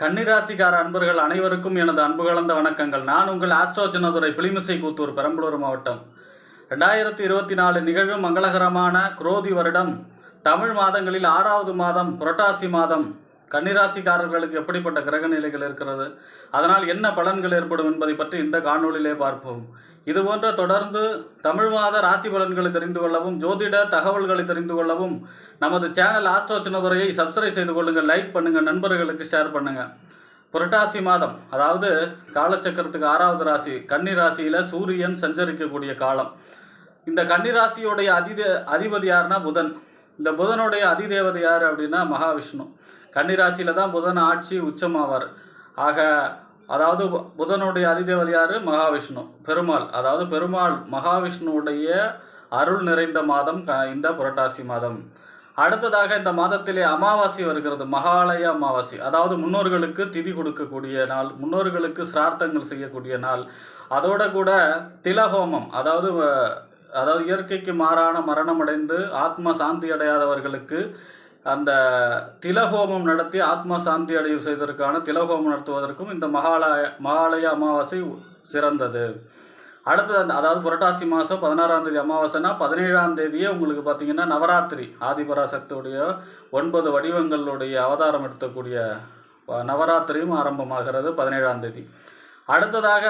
கன்னிராசிக்கார அன்பர்கள் அனைவருக்கும் எனது அன்பு கலந்த வணக்கங்கள். நான் உங்கள் ஆஸ்ட்ரோ சின்னதுரை கூத்தூர் பெரம்பலூர் மாவட்டம். ரெண்டாயிரத்தி இருபத்தி நாலு நிகழும் மங்களகரமான குரோதி வருடம். தமிழ் மாதங்களில் ஆறாவது மாதம் புரட்டாசி மாதம். கன்னிராசிக்காரர்களுக்கு எப்படிப்பட்ட கிரக நிலைகள் இருக்கிறது? அதனால் என்ன பலன்கள் ஏற்படும் என்பதை பற்றி இந்த காணொளியிலே பார்ப்போம். இதுபோன்ற தொடர்ந்து தமிழ் மாத ராசி பலன்களை தெரிந்து கொள்ளவும் ஜோதிட தகவல்களை தெரிந்து கொள்ளவும் நமது சேனல் ஆஸ்ட்ரோ சின்னதுரையை சப்ஸ்கிரைப் செய்து கொள்ளுங்கள் லைக் பண்ணுங்கள் நண்பர்களுக்கு ஷேர் பண்ணுங்கள் புரட்டாசி மாதம் அதாவது காலச்சக்கரத்துக்கு ஆறாவது ராசி கன்னி ராசியில் சூரியன் சஞ்சரிக்கக்கூடிய காலம். இந்த கன்னி ராசியுடைய அதித அதிபதி யாருன்னா புதன். இந்த புதனுடைய அதிதேவதை யார் அப்படின்னா மகாவிஷ்ணு. கன்னி தான் புதன் ஆட்சி உச்சமாவார். ஆக அதாவது பு- புதனுடைய அதிதேவதை யார்? மகாவிஷ்ணு. பெருமாள் அதாவது பெருமாள் மகாவிஷ்ணுவுடைய அருள் நிறைந்த மாதம் க- இந்த புரட்டாசி மாதம். அடுத்ததாக இந்த மாதத்திலே அமாவாசை வருகிறது மகாலய அமாவாசை. அதாவது முன்னோர்களுக்கு திதி கொடுக்கக்கூடிய நாள் முன்னோர்களுக்கு சிரார்த்தங்கள் செய்யக்கூடிய நாள். அதோட கூட திலஹோமம் அதாவது அதாவது இயற்கைக்கு மாறான மரணம் அடைந்து ஆத்ம சாந்தி அடையாதவர்களுக்கு அந்த திலஹோமம் நடத்தி ஆத்ம சாந்தி அடைவு செய்வதற்கான திலஹோமம் நடத்துவதற்கும் இந்த மகாலய மகாலய அமாவாசை சிறந்தது. அடுத்தது அதாவது புரட்டாசி மாதம் பதினாறாம் தேதி அமாவாசைனா பதினேழாம் தேதியே உங்களுக்கு பார்த்தீங்கன்னா நவராத்திரி ஆதிபராசக்தியுடைய ஒன்பது வடிவங்களுடைய அவதாரம் எடுத்தக்கூடிய நவராத்திரியும் ஆரம்பமாகிறது பதினேழாம் தேதி. அடுத்ததாக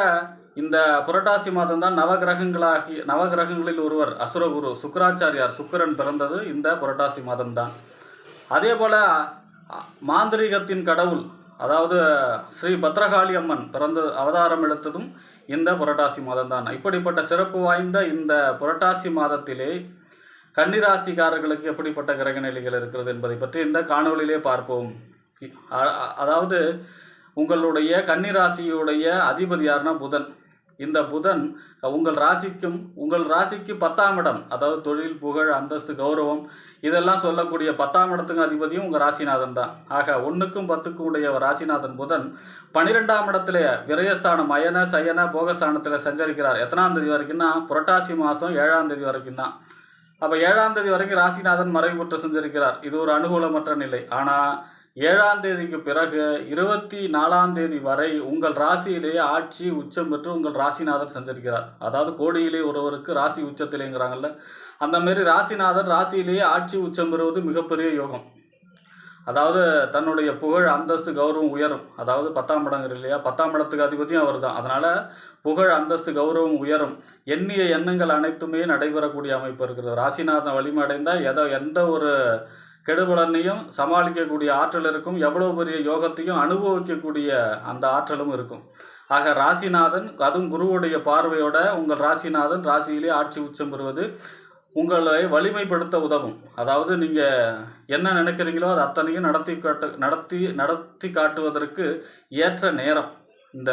இந்த புரட்டாசி மாதம் தான் நவகிரகங்களாகி நவகிரகங்களில் ஒருவர் அசுரகுரு சுக்கராச்சாரியார் சுக்கிரன் பிறந்தது இந்த புரட்டாசி மாதம்தான். அதே போல மாந்திரீகத்தின் கடவுள் அதாவது ஸ்ரீ பத்ரகாளி அம்மன் பிறந்து அவதாரம் எடுத்ததும் இந்த புரட்டாசி மாதம்தான். இப்படிப்பட்ட சிறப்பு வாய்ந்த இந்த புரட்டாசி மாதத்திலே கன்னிராசிக்காரர்களுக்கு எப்படிப்பட்ட கிரக நிலைகள் இருக்கிறது என்பதை பற்றி இந்த காணொலியிலே பார்ப்போம். அதாவது உங்களுடைய கன்னிராசியுடைய அதிபதி யாருன்னா புதன். இந்த புதன் உங்கள் ராசிக்கும் உங்கள் ராசிக்கு பத்தாம் இடம் அதாவது தொழில் புகழ் அந்தஸ்து கௌரவம் இதெல்லாம் சொல்லக்கூடிய பத்தாம் இடத்துக்கு அதிபதியும் உங்கள் ராசிநாதன் தான். ஆக ஒன்றுக்கும் பத்துக்கும் உடைய ராசிநாதன் புதன் பனிரெண்டாம் இடத்துல விரயஸ்தானம் அயன சயன போகஸ்தானத்தில் சஞ்சரிக்கிறார். எத்தனாம் தேதி வரைக்கும்னா புரட்டாசி மாதம் ஏழாம் தேதி வரைக்கும் தான். அப்போ ஏழாம் தேதி வரைக்கும் ராசிநாதன் மறைவு பெற்று செஞ்சிருக்கிறார். இது ஒரு அனுகூலமற்ற நிலை. ஆனால் ஏழாம் தேதிக்கு பிறகு இருபத்தி நாலாம் தேதி வரை உங்கள் ராசியிலேயே ஆட்சி உச்சம் பெற்று உங்கள் ராசிநாதன் சஞ்சரிக்கிறார். அதாவது கோடியிலே ஒருவருக்கு ராசி உச்சத்திலேங்கிறாங்கல்ல. அந்த மாதிரி ராசிநாதன் ராசியிலேயே ஆட்சி உச்சம் பெறுவது மிகப்பெரிய யோகம். அதாவது தன்னுடைய புகழ் அந்தஸ்து கௌரவம் உயரும். அதாவது பத்தாம் இடங்கிற இல்லையா? பத்தாம் இடத்துக்கு அதிபதியும் அவர் தான் அதனால் புகழ் அந்தஸ்து கௌரவம் உயரும். எண்ணிய எண்ணங்கள் அனைத்துமே நடைபெறக்கூடிய அமைப்பு இருக்கிறது. ராசிநாதன் வலிமை அடைந்தால் எதோ எந்த ஒரு கெடுபலனையும் சமாளிக்கக்கூடிய ஆற்றல் இருக்கும். எவ்வளவு பெரிய யோகத்தையும் அனுபவிக்கக்கூடிய அந்த ஆற்றலும் இருக்கும். ஆக ராசிநாதன் அதுவும் குருவுடைய பார்வையோட உங்கள் ராசிநாதன் ராசியிலே ஆட்சி உச்சம் பெறுவது உங்களை வலிமைப்படுத்த உதவும். அதாவது நீங்கள் என்ன நினைக்கிறீங்களோ அது அத்தனையும் நடத்தி காட்டு நடத்தி நடத்தி காட்டுவதற்கு ஏற்ற நேரம். இந்த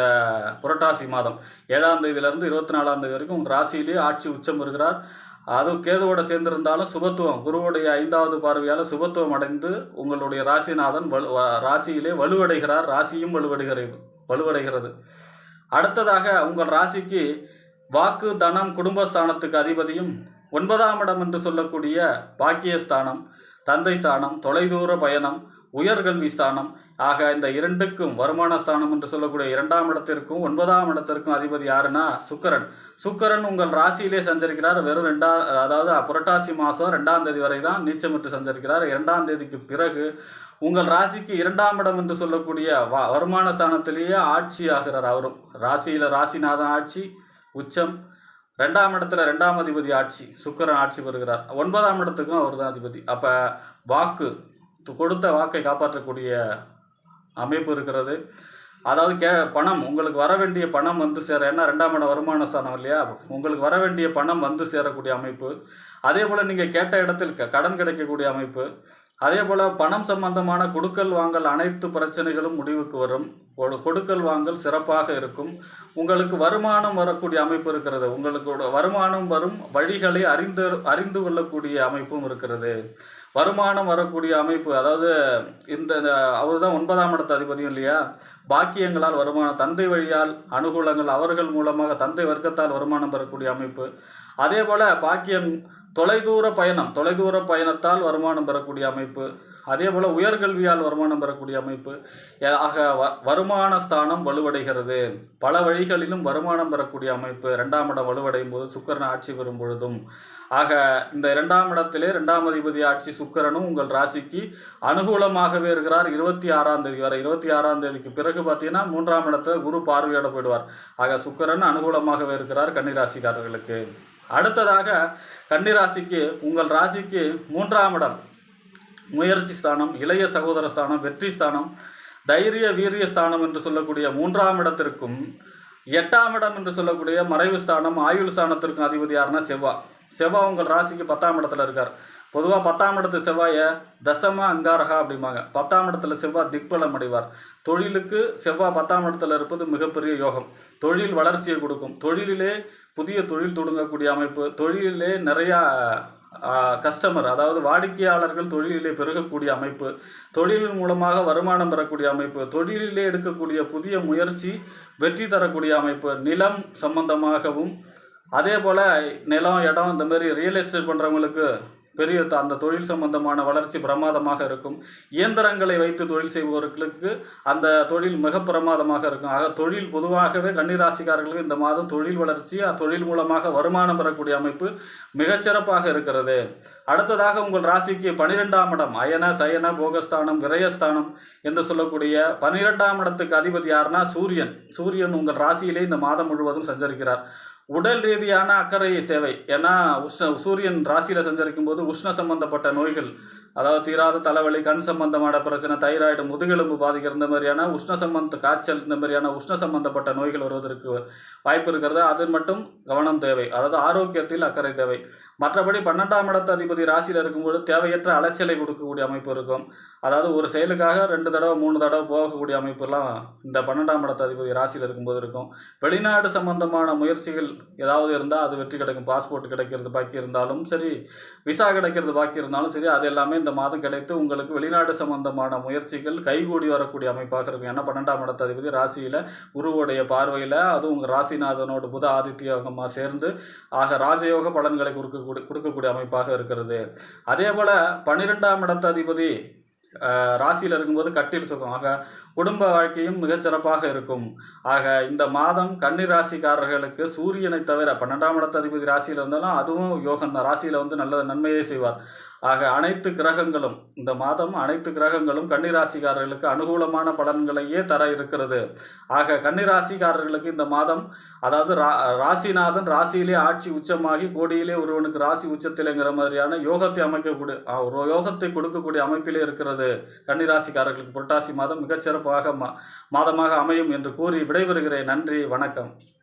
புரட்டாசி மாதம் ஏழாம் தேதியிலேருந்து இருபத்தி நாலாம் தேதி வரைக்கும் உங்கள் ராசியிலேயே ஆட்சி உச்சம் பெறுகிறார். அது கேதுவோட சேர்ந்திருந்தாலும் சுபத்துவம் குருவுடைய ஐந்தாவது பார்வையால் சுபத்துவம் அடைந்து உங்களுடைய ராசிநாதன் வலு ராசியிலே வலுவடைகிறார். ராசியும் வலுவடைகிறது வலுவடைகிறது. அடுத்ததாக உங்கள் ராசிக்கு வாக்கு தனம் குடும்பஸ்தானத்துக்கு அதிபதியும் ஒன்பதாம் இடம் என்று சொல்லக்கூடிய பாக்கியஸ்தானம் தந்தை ஸ்தானம் தொலைதூர பயணம் உயர்கல்வி ஸ்தானம் ஆக இந்த இரண்டுக்கும் வருமான ஸ்தானம் என்று சொல்லக்கூடிய இரண்டாம் இடத்திற்கும் ஒன்பதாம் இடத்திற்கும் அதிபதி யாருன்னா சுக்கரன். சுக்கரன் உங்கள் ராசியிலே சஞ்சரிக்கிறார். வெறும் ரெண்டா அதாவது புரட்டாசி மாதம் ரெண்டாம் தேதி வரை தான் நீச்சமிட்டு சஞ்சரிக்கிறார். இரண்டாம் தேதிக்கு பிறகு உங்கள் ராசிக்கு இரண்டாம் இடம் என்று சொல்லக்கூடிய வ- வருமான ஸ்தானத்திலேயே ஆட்சி ஆகிறார் அவரும். ராசியில் ராசிநாதன் ஆட்சி உச்சம். ரெண்டாம் இடத்துல ரெண்டாம் அதிபதி ஆட்சி சுக்கரன் ஆட்சி பெறுகிறார். ஒன்பதாம் இடத்துக்கும் அவர் தான் அதிபதி. அப்போ வாக்கு து- கொடுத்த வாக்கை காப்பாற்றக்கூடிய அமைப்பு இருக்கிறது. அதாவது கே பணம் உங்களுக்கு வர வேண்டிய பணம் வந்து சேர ஏன்னா ரெண்டாம் இடம் வருமான ஸ்தானம் இல்லையா? உங்களுக்கு வர வேண்டிய பணம் வந்து சேரக்கூடிய அமைப்பு. அதே போல் நீங்கள் கேட்ட இடத்தில் க- கடன் கிடைக்கக்கூடிய அமைப்பு. அதே போல் பணம் சம்பந்தமான கொடுக்கல் வாங்கல் அனைத்து பிரச்சனைகளும் முடிவுக்கு வரும். கொடு- கொடுக்கல் வாங்கல் சிறப்பாக இருக்கும். உங்களுக்கு வருமானம் வரக்கூடிய அமைப்பு இருக்கிறது. உங்களுக்கு வருமானம் வரும் வழிகளை அறிந்து அறிந்து கொள்ளக்கூடிய அமைப்பும் இருக்கிறது. வருமானம் வரக்கூடிய அமைப்பு அதாவது இந்த அவர் தான் ஒன்பதாம் இடத்து அதிபதியும் இல்லையா? பாக்கியங்களால் வருமானம் தந்தை வழியால் அனுகூலங்கள் அவர்கள் மூலமாக தந்தை வர்க்கத்தால் வருமானம் பெறக்கூடிய அமைப்பு. அதே போல் பாக்கியம் தொலைதூர பயணம் தொலைதூர பயணத்தால் வருமானம் பெறக்கூடிய அமைப்பு. அதே போல் உயர்கல்வியால் வருமானம் பெறக்கூடிய அமைப்பு. ஆக வ வருமான ஸ்தானம் வலுவடைகிறது. பல வழிகளிலும் வருமானம் பெறக்கூடிய அமைப்பு. ரெண்டாம் இடம் வலுவடையும் போது சுக்கரன் ஆட்சி பெறும் பொழுதும் ஆக இந்த இரண்டாம் இடத்திலே இரண்டாம் அதிபதி ஆட்சி சுக்கரனும் உங்கள் ராசிக்கு அனுகூலமாகவே இருக்கிறார். இருபத்தி ஆறாம் தேதி வரை இருபத்தி ஆறாம் தேதிக்கு பிறகு பார்த்தீங்கன்னா மூன்றாம் இடத்துல குரு பார்வையிட போயிடுவார். ஆக சுக்கரன் அனுகூலமாகவே இருக்கிறார் கன்னிராசிக்காரர்களுக்கு. அடுத்ததாக கன்னிராசிக்கு உங்கள் ராசிக்கு மூன்றாம் இடம் முயற்சி ஸ்தானம் இளைய சகோதர ஸ்தானம் வெற்றி ஸ்தானம் தைரிய வீரிய ஸ்தானம் என்று சொல்லக்கூடிய மூன்றாம் இடத்திற்கும் எட்டாம் இடம் என்று சொல்லக்கூடிய மறைவு ஸ்தானம் ஆயுள் ஸ்தானத்திற்கும் அதிபதி யாருன்னா செவ்வாய் செவ்வாய் உங்கள் ராசிக்கு பத்தாம் இடத்துல இருக்கார். பொதுவாக பத்தாம் இடத்து செவ்வாயை தசம அங்காரகா அப்படிம்பாங்க. பத்தாம் இடத்துல செவ்வாய் திக்பலம் அடைவார். தொழிலுக்கு செவ்வாய் பத்தாம் இடத்துல இருப்பது மிகப்பெரிய யோகம். தொழில் வளர்ச்சியை கொடுக்கும். தொழிலிலே புதிய தொழில் தொடங்கக்கூடிய அமைப்பு. தொழிலிலே நிறையா கஸ்டமர் அதாவது வாடிக்கையாளர்கள் தொழிலிலே பெருகக்கூடிய அமைப்பு. தொழிலின் மூலமாக வருமானம் பெறக்கூடிய அமைப்பு. தொழிலிலே எடுக்கக்கூடிய புதிய முயற்சி வெற்றி தரக்கூடிய அமைப்பு. நிலம் சம்பந்தமாகவும் அதே போல் நிலம் இடம் இந்த மாதிரி ரியல் எஸ்டேட் பண்ணுறவங்களுக்கு பெரிய அந்த தொழில் சம்பந்தமான வளர்ச்சி பிரமாதமாக இருக்கும். இயந்திரங்களை வைத்து தொழில் செய்பவர்களுக்கு அந்த தொழில் மிக பிரமாதமாக இருக்கும். ஆக தொழில் பொதுவாகவே கன்னிராசிக்காரர்களுக்கு இந்த மாதம் தொழில் வளர்ச்சி தொழில் மூலமாக வருமானம் பெறக்கூடிய அமைப்பு மிகச்சிறப்பாக இருக்கிறது. அடுத்ததாக உங்கள் ராசிக்கு பனிரெண்டாம் இடம் அயன சயன போகஸ்தானம் விரயஸ்தானம் என்று சொல்லக்கூடிய பனிரெண்டாம் இடத்துக்கு அதிபதி யாருன்னா சூரியன். சூரியன் உங்கள் ராசியிலே இந்த மாதம் முழுவதும் சஞ்சரிக்கிறார். உடல் ரீதியான அக்கறை தேவை. ஏன்னா உஷ்ண சூரியன் ராசியில் சஞ்சரிக்கும் போது உஷ்ண சம்பந்தப்பட்ட நோய்கள் அதாவது தீராத தலைவலி கண் சம்பந்தமான பிரச்சனை தைராய்டு முதுகெலும்பு பாதிக்கிற இந்த மாதிரியான உஷ்ண சம்பந்த காய்ச்சல் இந்த மாதிரியான உஷ்ண சம்பந்தப்பட்ட நோய்கள் வருவதற்கு வாய்ப்பு இருக்கிறது. அது மட்டும் கவனம் தேவை. அதாவது ஆரோக்கியத்தில் அக்கறை தேவை. மற்றபடி பன்னெண்டாம் இடத்து அதிபதி ராசியில் இருக்கும்போது தேவையற்ற அலைச்சலை கொடுக்கக்கூடிய அமைப்பு இருக்கும். அதாவது ஒரு செயலுக்காக ரெண்டு தடவை மூணு தடவை போகக்கூடிய அமைப்புலாம் இந்த பன்னெண்டாம் இடத்து அதிபதி ராசியில் இருக்கும்போது இருக்கும். வெளிநாடு சம்பந்தமான முயற்சிகள் ஏதாவது இருந்தால் அது வெற்றி கிடைக்கும். பாஸ்போர்ட் கிடைக்கிறது பாக்கி இருந்தாலும் சரி விசா கிடைக்கிறது பாக்கி இருந்தாலும் சரி அது எல்லாமே இந்த மாதம் கிடைத்து உங்களுக்கு வெளிநாடு சம்பந்தமான முயற்சிகள் கைகூடி வரக்கூடிய அமைப்பாக இருக்கும். ஏன்னா பன்னெண்டாம் இடத்து அதிபதி ராசியில் குருவுடைய பார்வையில் அதுவும் உங்கள் ராசிநாதனோடு புத ஆதித்ய யோகமாக சேர்ந்து ஆக ராஜயோக பலன்களை கொடுக்கக்கூடிய கொடுக்கக்கூடிய அமைப்பாக இருக்கிறது. அதே போல் பன்னிரெண்டாம் இடத்து அதிபதி ராசியில் இருக்கும்போது கட்டில் சுகம். ஆக குடும்ப வாழ்க்கையும் மிகச்சிறப்பாக இருக்கும். ஆக இந்த மாதம் கன்னி ராசிக்காரர்களுக்கு சூரியனை தவிர பன்னெண்டாம் இடத்து அதிபதி ராசியில் இருந்தாலும் அதுவும் யோகம் தான் ராசியில் வந்து நல்ல நன்மையை செய்வார். ஆக அனைத்து கிரகங்களும் இந்த மாதம் அனைத்து கிரகங்களும் கன்னிராசிக்காரர்களுக்கு அனுகூலமான பலன்களையே தர இருக்கிறது. ஆக கன்னிராசிக்காரர்களுக்கு இந்த மாதம் அதாவது ரா ராசிநாதன் ராசியிலே ஆட்சி உச்சமாகி கோடியிலே ஒருவனுக்கு ராசி உச்சத்திலேங்கிற மாதிரியான யோகத்தை அமைக்கக்கூடிய ஒரு யோகத்தை கொடுக்கக்கூடிய அமைப்பிலே இருக்கிறது கன்னிராசிக்காரர்களுக்கு புரட்டாசி மாதம் மிகச்சிறப்பாக மா மாதமாக அமையும் என்று கூறி விடைபெறுகிறேன். நன்றி வணக்கம்.